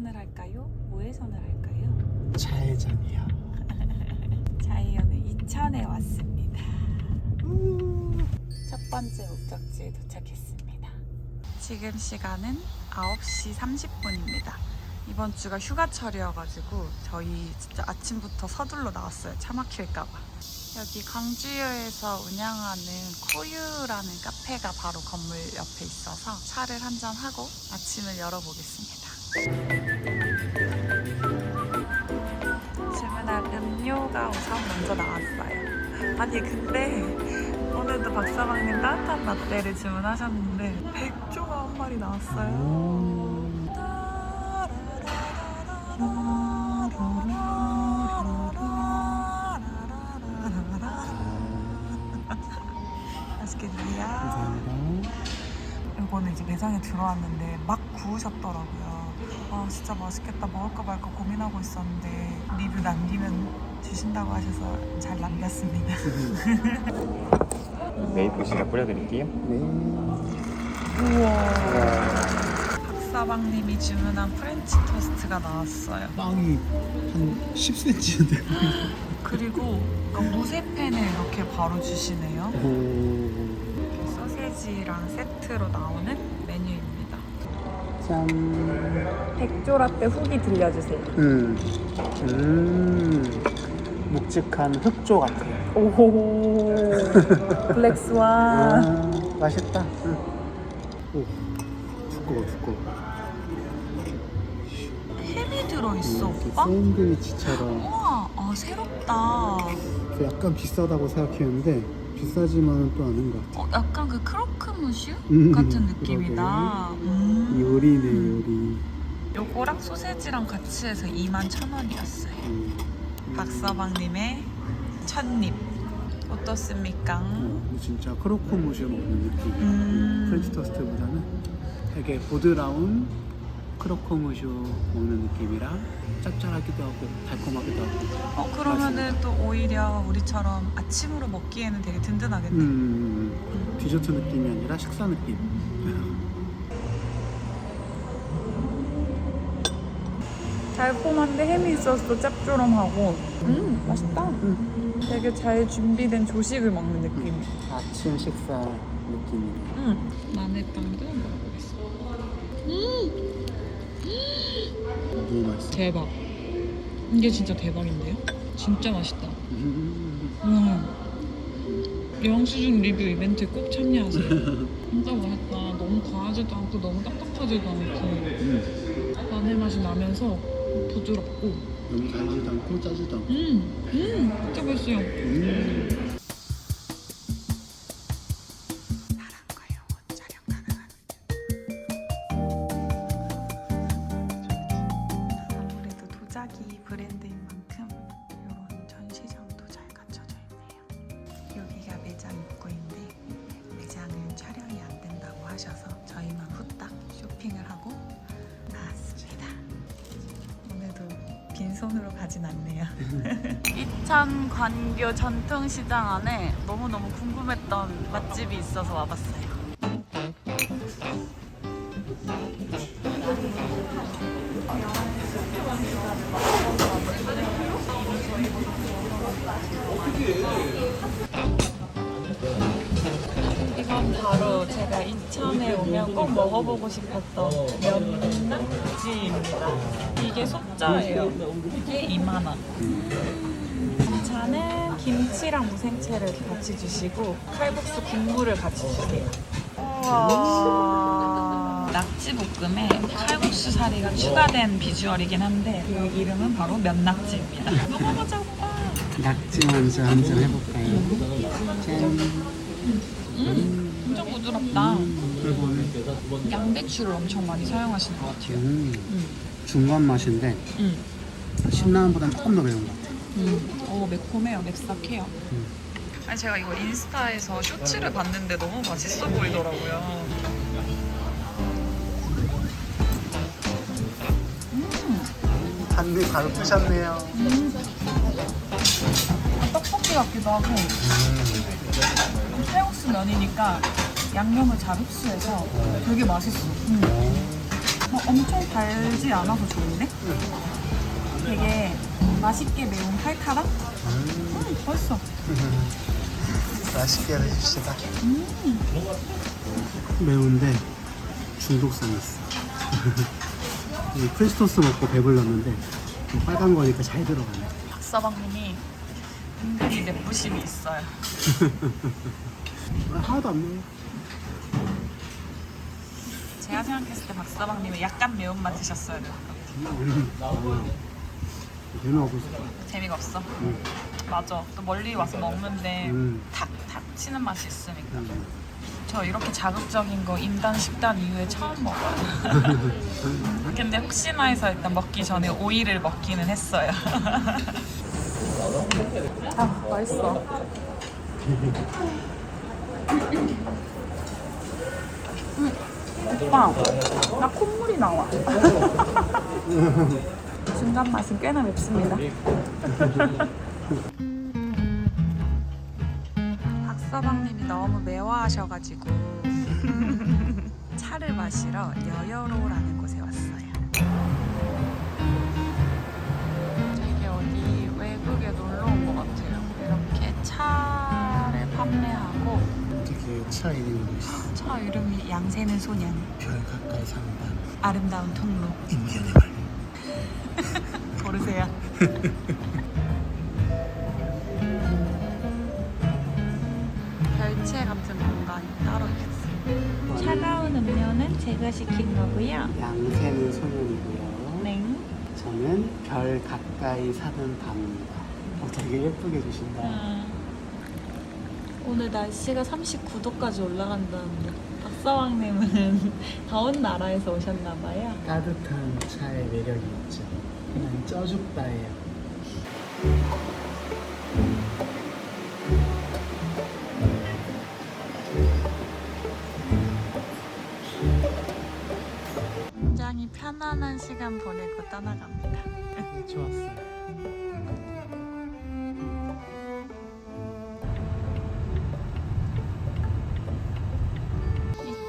좌회전을 할까요? 우회전을 할까요? 좌회전이요. 자이언은 이천에 왔습니다. 첫 번째 목적지에 도착했습니다. 지금 시간은 9시 30분입니다. 이번 주가 휴가철이어가지고 저희 진짜 아침부터 서둘러 나왔어요. 차 막힐까봐. 여기 광주에서 운영하는 코유라는 카페가 바로 건물 옆에 있어서 차를 한잔 하고 아침을 열어보겠습니다. 주문한 음료가 우선 먼저 나왔어요. 아니 근데 오늘도 박사방님 따뜻한 라떼를 주문하셨는데 백조가 한 마리 나왔어요. 감사합니다. 이거는 이제 매장에 들어왔는데 막 구우셨더라고요. 아 진짜 맛있겠다 먹을까 말까 고민하고 있었는데 리뷰 남기면 주신다고 하셔서 잘 남겼습니다. 메이플 시럽 뿌려드릴게요. 네. 우와. 박사방님이 주문한 프렌치 토스트가 나왔어요. 빵이 한 10cm인데. 그리고 이거 무쇠팬을 이렇게 바로 주시네요. 오. 소세지랑 세트로 나오는 메뉴입니다. 짠. 백조 라떼 후기 들려주세요. 음. 음. 묵직한 흑조 같아. 오호 블랙스완. 아, 맛있다. 응. 오. 두꺼워, 두꺼워. 햄이 들어있어 이렇게 오빠? 샌드위치처럼. 우와 아 새롭다. 그 약간 비싸다고 생각했는데 비싸지만은 또 아닌 것 같아. 어, 약간 그 크로크 무슈 음, 같은 느낌이다. 음. 요리네 요리. 요거랑 소세지랑 같이 해서 2만 천 원이었어요. 음. 박서방님의 첫입 어떻습니까? 어, 진짜 크로코 무시 먹는 느낌. 음. 프렌치 토스트보다는 되게 보드라운 크로코무슈 먹는 느낌이라 짭짤하기도 하고 달콤하기도 하고. 어 그러면은 또 오히려 우리처럼 아침으로 먹기에는 되게 든든하겠네. 음, 디저트 느낌이 아니라 식사 느낌. 달콤한데 햄이 있어서 또 짭조름하고. 음 맛있다. 음. 되게 잘 준비된 조식을 먹는 느낌. 아침 식사 느낌이. 음 마늘빵도 먹어보겠어. 너무 맛있어. 대박. 이게 진짜 대박인데요? 진짜 맛있다. 음. 음. 영수증 리뷰 이벤트에 꼭 참여하세요. 진짜 맛있다. 너무 과하지도 않고 너무 딱딱하지도 않고 음. 마늘 맛이 나면서 부드럽고 너무 달지도 않고 짜지도 않고. 음, 음, 진짜 맛있어요. 음. 관교 전통시장 안에 너무너무 궁금했던 맛집이 있어서 와봤어요. 이건 바로 제가 이천에 오면 꼭 먹어보고 싶었던 면낙지입니다. 이게 소자예요. 이게 2만 원. 반찬은 김치랑 무생채를 같이 주시고 칼국수 국물을 같이 주세요. 우와. 낙지 볶음에 칼국수 사리가 추가된 비주얼이긴 한데 그 이름은 바로 면낙지입니다. 먹어보자고. 낙지 먼저 한잔 해볼까요? 짠. 음, 엄청 부드럽다. 오늘 양배추를 엄청 많이 사용하시는 것 같아요. 음, 음, 중간 맛인데 음, 신라면보다는 조금 더 매운 것 같아. 음. 어, 매콤해요, 맵싹해요. 음. 아니 제가 이거 인스타에서 쇼츠를 봤는데 너무 맛있어 보이더라고요. 음, 단미 바로 뜨셨네요. 떡볶이 같기도 하고 칼국수 면이니까 양념을 잘 흡수해서 되게 맛있어. 음. 어, 엄청 달지 않아서 좋은데? 되게 맛있게 매운 칼칼함? 음, 맛있어. 맛있게 해줍시다. 음, 매운데 중독성 있어. 이 프레스토스 먹고 배불렀는데 이 빨간 거니까 잘 들어가네. 박서방님이 은근히 내부심이 있어요. 아, 하나도 안 매워. 제가 생각했을 때 박서방님은 약간 매운맛 드셨어야 돼요. 얘는 아, 없어. 재미가 없어. 음. 맞아. 또 멀리 와서 먹는데 음. 탁 탁 치는 맛이 있으니까. 음. 저 이렇게 자극적인 거 임단 식단 이후에 처음 먹어요. 근데 혹시나 해서 일단 먹기 전에 오이를 먹기는 했어요. 아 맛있어. 음, 오빠, 나 콧물이 나와. 중간 맛은 꽤나 맵습니다. 박서방님이 너무 매워하셔가지고 차를 마시러 여여로라는 곳에 왔어요. 되게 어디 외국에 놀러 온 것 같아요. 이렇게 차를 판매하고 되게 차 이름이 있어. 차 이름이 양새는 소년, 별 가까이 밤. 아름다운 통로. 인디언의 말. 고르세요. 별채 같은 공간이 따로 있어요. 차가운 음료는 제가 시킨 거고요. 양새는 소년이고요. 네. 저는 별 가까이 사는 밤입니다. 어, 되게 예쁘게 주신다. 음. 오늘 날씨가 39도까지 올라간다는데 박사왕님은 더운 나라에서 오셨나봐요. 따뜻한 차의 매력이 있죠. 그냥 쪄죽다예요. 굉장히 편안한 시간 보내고 떠나갑니다. 되게 좋았어요.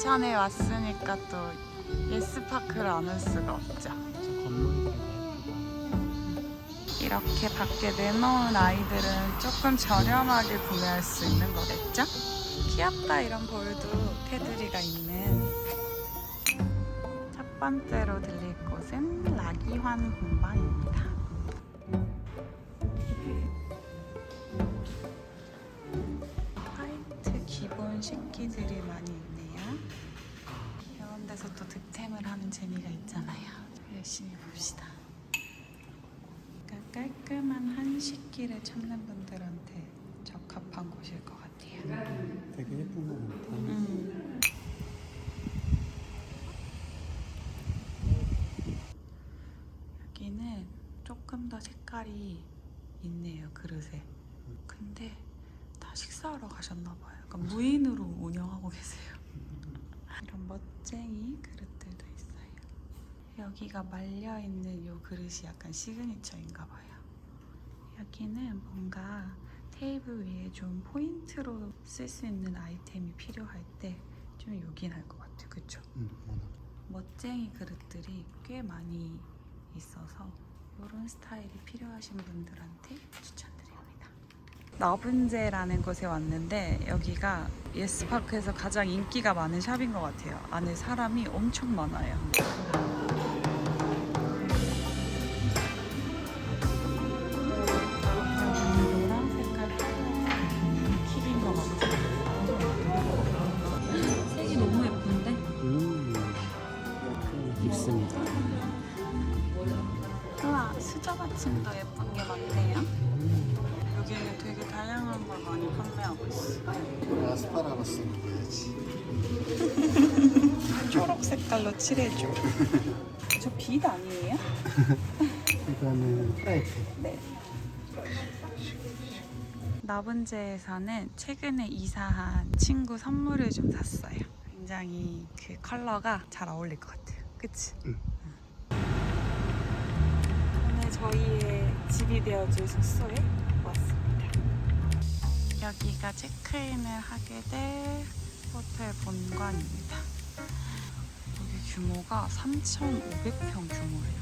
이천에 왔으니까 또 예스파크를 안 올 수가 없죠. 이렇게 밖에 내놓은 아이들은 조금 저렴하게 구매할 수 있는 거겠죠? 귀엽다 이런 볼도 테두리가 있는 첫 번째로 들릴 곳은 라기환 공방입니다. 데서 또 득템을 하는 재미가 있잖아요. 열심히 봅시다. 그러니까 깔끔한 한식기를 찾는 분들한테 적합한 곳일 것 같아요. 되게 예쁜 거 많다. 음. 여기는 조금 더 색깔이 있네요 그릇에. 근데 다 식사하러 가셨나 봐요. 그러니까 무인으로 운영하고 계세요. 이런 멋쟁이 그릇들도 있어요. 여기가 말려 있는 이 그릇이 약간 시그니처인가 봐요. 여기는 뭔가 테이블 위에 좀 포인트로 쓸 수 있는 아이템이 필요할 때좀 여긴 할 것 같아요. 그쵸? 응. 멋쟁이 그릇들이 꽤 많이 있어서 이런 스타일이 필요하신 분들한테 추천 너분제라는 곳에 왔는데 여기가 예스파크에서 가장 인기가 많은 샵인 것 같아요. 안에 사람이 엄청 많아요. 노란 색깔 킥인 것 같아요. 색이 너무 예쁜데? 음. 우와 수저 받침도 예쁜 게 많네요. 되게 다양한 걸 많이 판매하고 있어. 아스파라거스 먹어야지. 초록 색깔로 칠해줘. 저 빛 아니에요? 이거는 프라이팬. 네. 나분제에서는 최근에 이사한 친구 선물을 좀 샀어요. 굉장히 그 컬러가 잘 어울릴 것 같아요. 그치? 응. 오늘 저희의 집이 되어줄 숙소에. 여기가 체크인을 하게 될 호텔 본관입니다. 여기 규모가 3,500평 규모래요.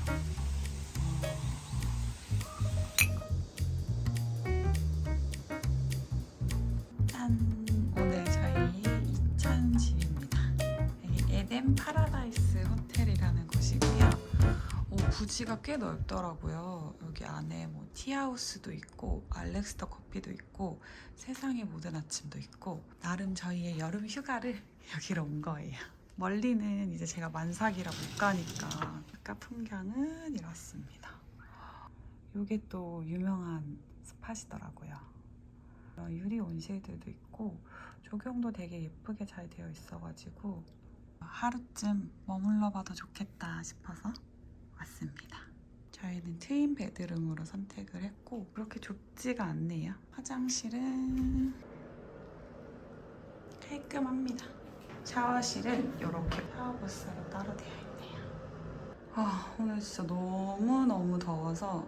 짠! 오늘 저희 2천 집입니다. 에덴 파라다이스 호텔이라는 곳이고요. 오, 부지가 꽤 넓더라고요. 여기 안에 뭐 티하우스도 있고 알렉스터 커피도 있고 세상의 모든 아침도 있고 나름 저희의 여름 휴가를 여기로 온 거예요. 멀리는 이제 제가 만삭이라 못 가니까 아까 풍경은 이렇습니다. 이게 또 유명한 스팟이더라고요. 이런 유리 온실들도 있고 조경도 되게 예쁘게 잘 되어 있어가지고 하루쯤 머물러 봐도 좋겠다 싶어서 왔습니다. 저희는 트윈 베드룸으로 선택을 했고 그렇게 좁지가 않네요. 화장실은 깔끔합니다. 샤워실은 이렇게 샤워부스로 따로 되어 있네요. 아 오늘 진짜 너무 너무 더워서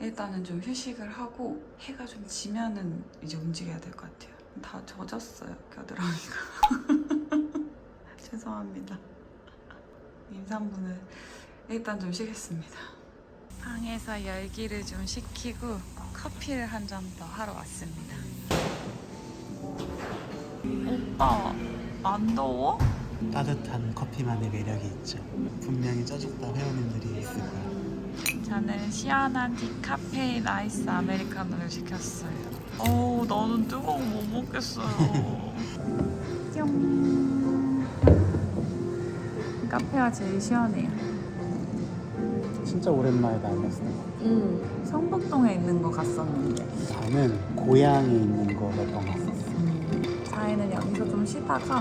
일단은 좀 휴식을 하고 해가 좀 지면은 이제 움직여야 될 것 같아요. 다 젖었어요 겨드랑이가. 죄송합니다. 임산부는 일단 좀 쉬겠습니다. 방에서 열기를 좀 식히고 커피를 한 잔 더 하러 왔습니다. 오빠 안 더워? 따뜻한 커피만의 매력이 있죠. 분명히 쪄죽다 회원님들이 있을 거야. 저는 시원한 디카페인 아이스 아메리카노를 시켰어요. 어우, 나는 뜨거운 거못 먹겠어요. 뿅. 카페가 제일 시원해요. 진짜 오랜만에 다녔어. 음. 성북동에 있는 거 갔었는데. 나는 고향에 있는 거몇번 갔었어. 저희는 여기서 좀 쉬다가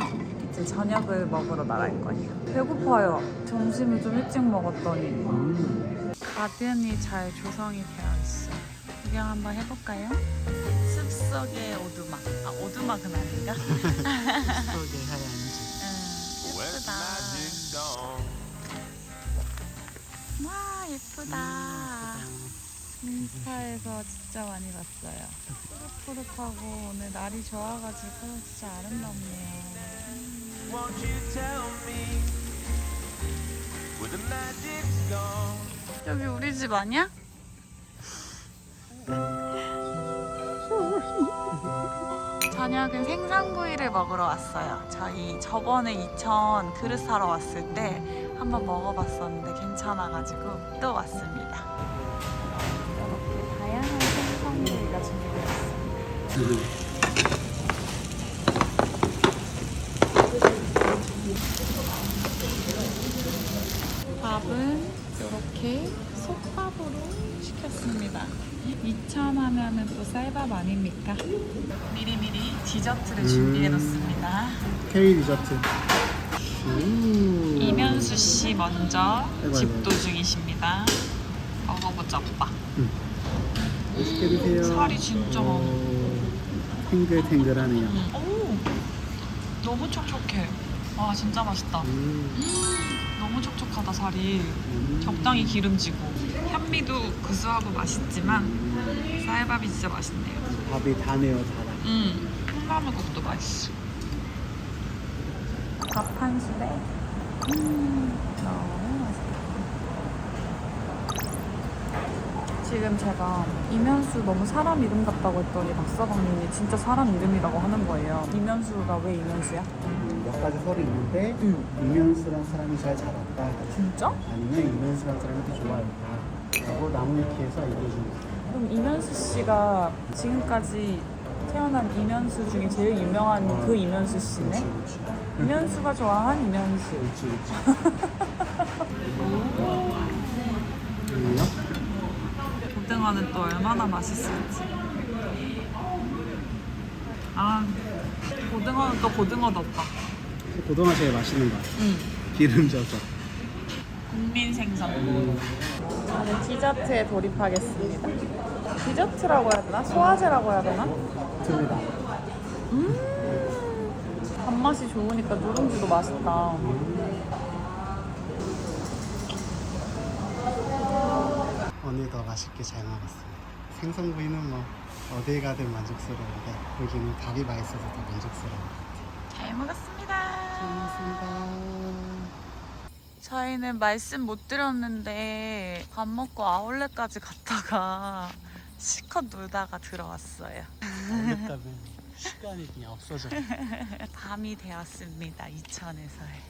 이제 저녁을 먹으러 나갈 거예요. 배고파요. 점심을 좀 일찍 먹었더니. 음. 가든이 잘 조성이 되어 있어요. 구경 한번 해볼까요? 숲속의 오두막. 아, 오두막은 아닌가? 속의 하얀지. 응, 예쁘다. 와, 예쁘다. 인스타에서 진짜 많이 봤어요. 푸릇푸릇하고 오늘 날이 좋아가지고 진짜 아름답네요. 여기 우리 집 아니야? 저녁은 생선구이를 먹으러 왔어요. 저희 저번에 이천 그릇 사러 왔을 때 한번 먹어봤었는데 괜찮아가지고 또 왔습니다. 이렇게 다양한 생선구이가 준비되어 있습니다. 밥은 이렇게 솥밥으로 시켰습니다. 2천 하면은 또 쌀밥 아닙니까? 미리미리 디저트를 음. 준비해 놓습니다. K 디저트. 우. 이면수 씨 먼저 집도 중이십니다. 먹어보자 오빠. 맛있게 드세요. 살이 진짜 많아. 오, 탱글탱글하네요. 음. 오 너무 촉촉해. 와 진짜 맛있다. 음. 너무 촉촉하다 살이. 음. 적당히 기름지고 현미도 구수하고 맛있지만 쌀밥이 진짜 맛있네요. 밥이 다네요, 달아. 음, 콩나물국도 맛있어. 밥 한 술에 음, 너무 맛있다. 지금 제가 이면수 너무 사람 이름 같다고 했더니 박사장님이 진짜 사람 이름이라고 하는 거예요. 이면수가 왜 이면수야? 음, 몇 가지 설이 있는데 응. 이면수란 사람이 잘 자랐다. 진짜? 아니면 이면수란 사람이 더 좋아했다. 라고 나무위키에서 얘기해 줍니다. 그럼 이면수 씨가 지금까지 태어난 이면수 중에 제일 유명한 그 이면수 씨네? 그렇지, 그렇지. 이면수가 좋아한 이면수. 그렇지, 그렇지. 고등어는 또 얼마나 맛있을지. 아, 고등어는 또 고등어도 없다. 고등어 제일 맛있는 거 같아. 응. 기름져서. 국민 생선. 음. 저는 디저트에 돌입하겠습니다. 디저트라고 해야 되나? 소화제라고 해야 되나? 듭니다. 음, 단맛이 좋으니까 누룽지도 맛있다. 오늘 더 맛있게 잘 먹었습니다. 생선구이는 뭐 어딜 가든 만족스러운데 여기는 밥이 맛있어서 더 만족스러운 것 같아요. 잘 먹었습니다. 잘 먹었습니다. 저희는 말씀 못 드렸는데 밥 먹고 아울렛까지 갔다가 실컷 놀다가 들어왔어요. 알겠다면 시간이 그냥 없어져. 밤이 되었습니다. 이천에서의.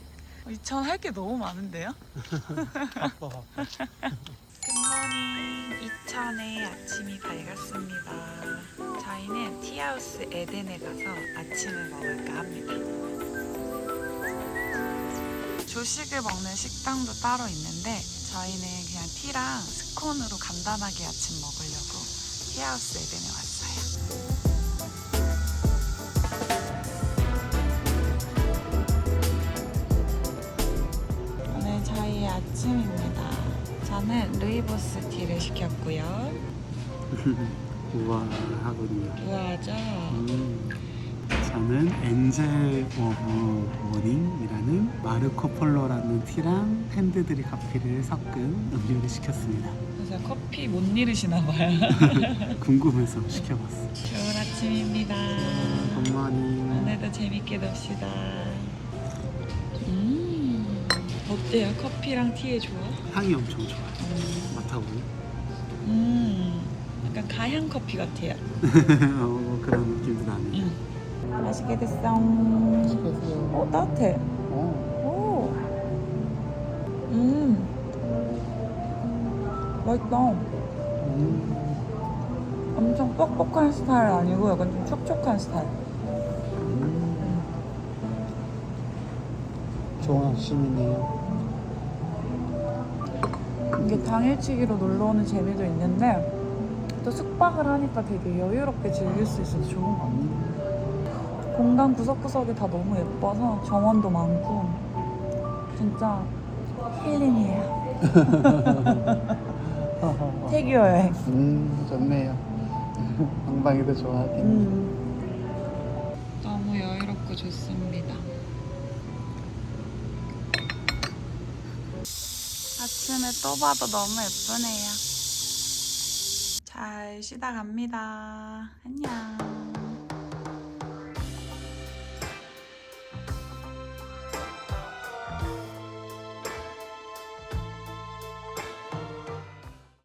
이천 할 게 너무 많은데요? 바빠 바빠. 굿모닝 이천의 아침이 밝았습니다. 저희는 티하우스 에덴에 가서 아침을 먹을까 합니다. 조식을 먹는 식당도 따로 있는데 저희는 그냥 티랑 스콘으로 간단하게 아침 먹으려고 티하우스 에덴에 왔어요. 저는 루이보스 티를 시켰고요. 우와 하군요. 우아하죠? 음, 저는 엔젤 오브 모닝이라는 마르코 폴로라는 티랑 핸드드립 커피를 섞은 음료를 시켰습니다. 그래서 커피 못 잃으시나 봐요. 궁금해서 시켜봤어. 좋은 아침입니다. 굿모닝. 오늘도 재밌게 놉시다. 음, 어때요? 커피랑 티의 조화? 향이 엄청 좋아요. 맡아보니 음, 약간 가향 커피 같아요. 어, 그런 느낌도 나네요. 음. 맛있게 됐어. 어, 따뜻해. 어, 오. 음. 맛있다. 음, 엄청 뻑뻑한 스타일 아니고 약간 좀 촉촉한 스타일. 음. 좋은 아침이네요. 이게 당일치기로 놀러 오는 재미도 있는데 또 숙박을 하니까 되게 여유롭게 즐길 수 있어서 좋은 것 같아요. 공간 구석구석이 다 너무 예뻐서 정원도 많고 진짜 힐링이에요. 태교 여행. 음, 좋네요. 방방이도 좋아하겠네. 음. 아침에 또 봐도 너무 예쁘네요. 잘 쉬다 갑니다. 안녕.